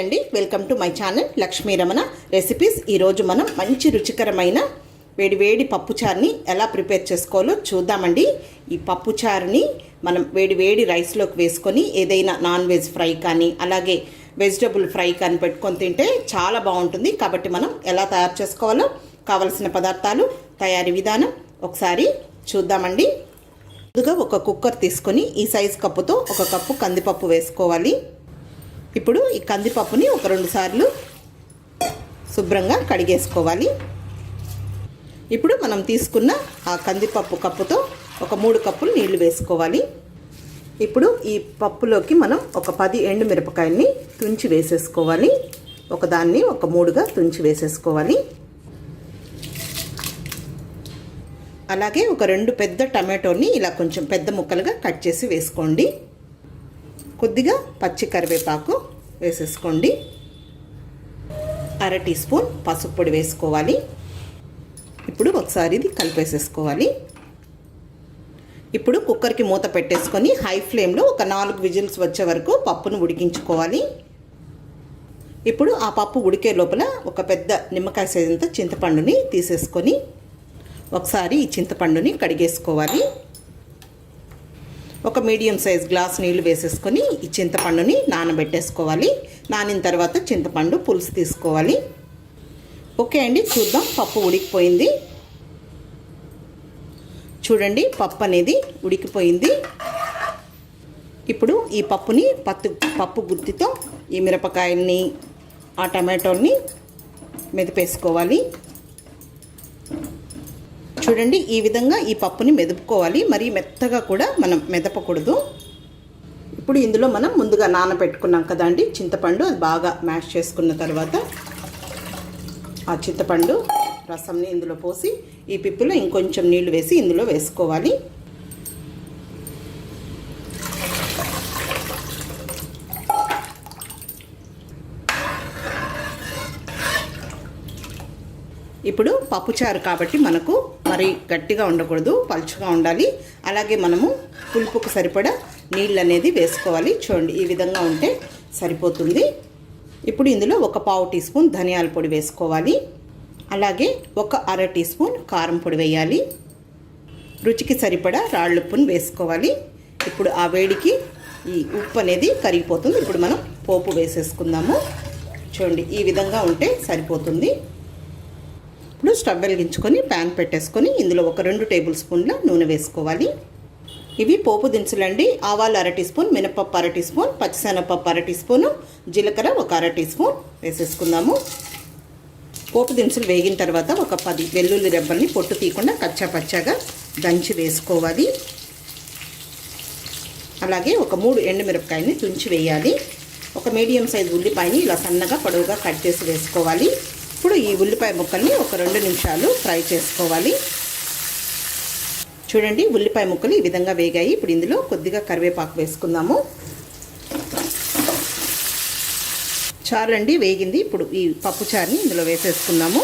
అండి. Welcome to my channel Lakshmi Ramana recipes ఈరోజు మనం మంచి రుచికరమైన వేడి వేడి పప్పుచారుని ఎలా ప్రిపేర్ చేసుకోవాలో చూద్దామండి. ఈ పప్పుచారుని మనం వేడి వేడి రైస్లోకి వేసుకొని ఏదైనా నాన్ వెజ్ ఫ్రై కానీ అలాగే వెజిటబుల్ ఫ్రై కానీ పెట్టుకొని తింటే చాలా బాగుంటుంది. కాబట్టి మనం ఎలా తయారు చేసుకోవాలో కావలసిన పదార్థాలు తయారీ విధానం ఒకసారి చూద్దామండి. ముందుగా ఒక కుక్కర్ తీసుకొని ఈ సైజ్ కప్పుతో ఒక కప్పు కందిపప్పు వేసుకోవాలి. ఇప్పుడు ఈ కందిపప్పుని ఒక రెండు సార్లు శుభ్రంగా కడిగేసుకోవాలి. ఇప్పుడు మనం తీసుకున్న ఆ కందిపప్పు కప్పుతో ఒక మూడు కప్పులు నీళ్ళు వేసుకోవాలి. ఇప్పుడు ఈ పప్పులోకి మనం ఒక పది ఎండు మిరపకాయల్ని తుంచి వేసేసుకోవాలి. ఒకదాన్ని ఒక మూడుగా తుంచి వేసేసుకోవాలి. అలాగే ఒక రెండు పెద్ద టమాటోని ఇలా కొంచెం పెద్ద ముక్కలుగా కట్ చేసి వేసుకోండి. కొద్దిగా పచ్చి కరివేపాకు వేసేసుకోండి. అర టీ స్పూన్ పసుపు పొడి వేసుకోవాలి. ఇప్పుడు ఒకసారి ఇది కలిపేసేసుకోవాలి. ఇప్పుడు కుక్కర్కి మూత పెట్టేసుకొని హై ఫ్లేమ్లో ఒక నాలుగు విజిల్స్ వచ్చే వరకు పప్పును ఉడికించుకోవాలి. ఇప్పుడు ఆ పప్పు ఉడికే లోపల ఒక పెద్ద నిమ్మకాయ సైజంత చింతపండుని తీసేసుకొని ఒకసారి ఈ చింతపండుని కడిగేసుకోవాలి. ఒక మీడియం సైజ్ గ్లాస్ నీళ్ళు వేసేసుకొని ఈ చింతపండుని నానబెట్టేసుకోవాలి. నానిన తర్వాత చింతపండు పులుసు తీసుకోవాలి. ఓకే అండి చూద్దాం పప్పు ఉడికిపోయింది. చూడండి పప్పు అనేది ఉడికిపోయింది. ఇప్పుడు ఈ పప్పుని పత్తు పప్పు గుత్తితో ఈ మిరపకాయల్ని ఆ టమాటోల్ని మెదిపేసుకోవాలి. చూడండి ఈ విధంగా ఈ పప్పుని మెదుపుకోవాలి. మరి మెత్తగా కూడా మనం మెదపకూడదు. ఇప్పుడు ఇందులో మనం ముందుగా నానబెట్టుకున్నాం కదండి చింతపండు అది బాగా మ్యాష్ చేసుకున్న తర్వాత ఆ చింతపండు రసంని ఇందులో పోసి ఈ పిప్పులో ఇంకొంచెం నీళ్ళు వేసి ఇందులో వేసుకోవాలి. ఇప్పుడు పప్పుచారు కాబట్టి మనకు మరి గట్టిగా ఉండకూడదు పలుచగా ఉండాలి. అలాగే మనము పులుపుకు సరిపడా నీళ్ళు అనేది వేసుకోవాలి. చూడండి ఈ విధంగా ఉంటే సరిపోతుంది. ఇప్పుడు ఇందులో ఒక పావు టీ స్పూన్ ధనియాల పొడి వేసుకోవాలి. అలాగే ఒక అర టీ స్పూన్ కారం పొడి వేయాలి. రుచికి సరిపడా రాళ్ళుప్పును వేసుకోవాలి. ఇప్పుడు ఆ వేడికి ఈ ఉప్పు అనేది కరిగిపోతుంది. ఇప్పుడు మనం పోపు వేసేసుకుందాము. చూడండి ఈ విధంగా ఉంటే సరిపోతుంది. ఇప్పుడు స్టవ్ వెలిగించుకొని ప్యాన్ పెట్టేసుకొని ఇందులో ఒక రెండు టేబుల్ స్పూన్ల నూనె వేసుకోవాలి. ఇవి పోపు దినుసులండి. ఆవాలు అర టీ స్పూన్ మినపప్పు అర టీ స్పూన్ పచ్చిశనగపప్పు అర టీ స్పూను జీలకర్ర ఒక అర టీ స్పూన్ వేసేసుకుందాము. పోపు దినుసులు వేగిన తర్వాత ఒక పది వెల్లుల్లి రెబ్బల్ని పొట్టు తీయకుండా కచ్చా పచ్చాగా దంచి వేసుకోవాలి. అలాగే ఒక మూడు ఎండుమిరపకాయని తుంచి వేయాలి. ఒక మీడియం సైజు ఉల్లిపాయని ఇలా సన్నగా పొడవుగా కట్ చేసి వేసుకోవాలి. ఇప్పుడు ఈ ఉల్లిపాయ ముక్కల్ని ఒక రెండు నిమిషాలు ఫ్రై చేసుకోవాలి. చూడండి ఉల్లిపాయ ముక్కలు ఈ విధంగా వేగాయి. ఇప్పుడు ఇందులో కొద్దిగా కరివేపాకు వేసుకుందాము. చాలండి వేగింది. ఇప్పుడు ఈ పప్పు చారుని ఇందులో వేసేసుకుందాము.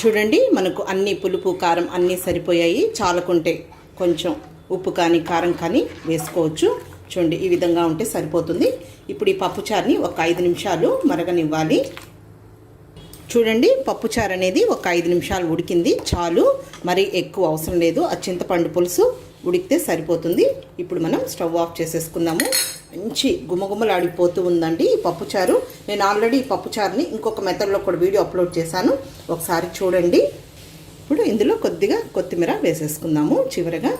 చూడండి మనకు అన్ని పులుపు కారం అన్నీ సరిపోయాయి. చాలకుంటే కొంచెం ఉప్పు కానీ కారం కానీ వేసుకోవచ్చు. చూడండి ఈ విధంగా ఉంటే సరిపోతుంది. ఇప్పుడు ఈ పప్పుచారుని ఒక ఐదు నిమిషాలు మరగనివ్వాలి. చూడండి పప్పుచారు అనేది ఒక ఐదు నిమిషాలు ఉడికింది. చాలు మరి ఎక్కువ అవసరం లేదు. ఆ చింతపండు పులుసు ఉడికితే సరిపోతుంది. ఇప్పుడు మనం స్టవ్ ఆఫ్ చేసేసుకుందాము. మంచి గుమగుమలాడిపోతూ ఉందండి ఈ పప్పుచారు నేను ఆల్రెడీ ఈ పప్పుచారుని ఇంకొక మెథడ్లో కూడా వీడియో అప్లోడ్ చేశాను. ఒకసారి చూడండి. ఇప్పుడు ఇందులో కొద్దిగా కొత్తిమీర వేసేసుకుందాము చివరగా.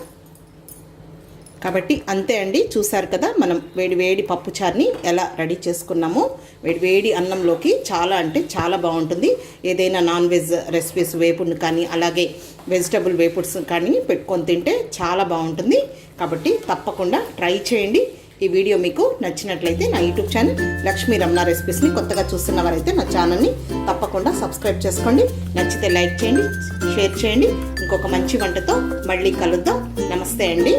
కాబట్టి అంతే అండి. చూసారు కదా మనం వేడి వేడి పప్పుచారుని ఎలా రెడీ చేసుకున్నామో. వేడి వేడి అన్నంలోకి చాలా అంటే చాలా బాగుంటుంది. ఏదైనా నాన్ వెజ్ రెసిపీస్ వేపుడుని కానీ అలాగే వెజిటబుల్ వేపుడ్స్ కానీ పెట్టుకొని తింటే చాలా బాగుంటుంది. కాబట్టి తప్పకుండా ట్రై చేయండి. ఈ వీడియో మీకు నచ్చినట్లయితే నా యూట్యూబ్ ఛానల్ లక్ష్మీ రమణ రెసిపీస్ని కొత్తగా చూస్తున్న వారైతే నా ఛానల్ని తప్పకుండా సబ్స్క్రైబ్ చేసుకోండి. నచ్చితే లైక్ చేయండి షేర్ చేయండి. ఇంకొక మంచి వంటతో మళ్ళీ కలుద్దాం. నమస్తే అండి.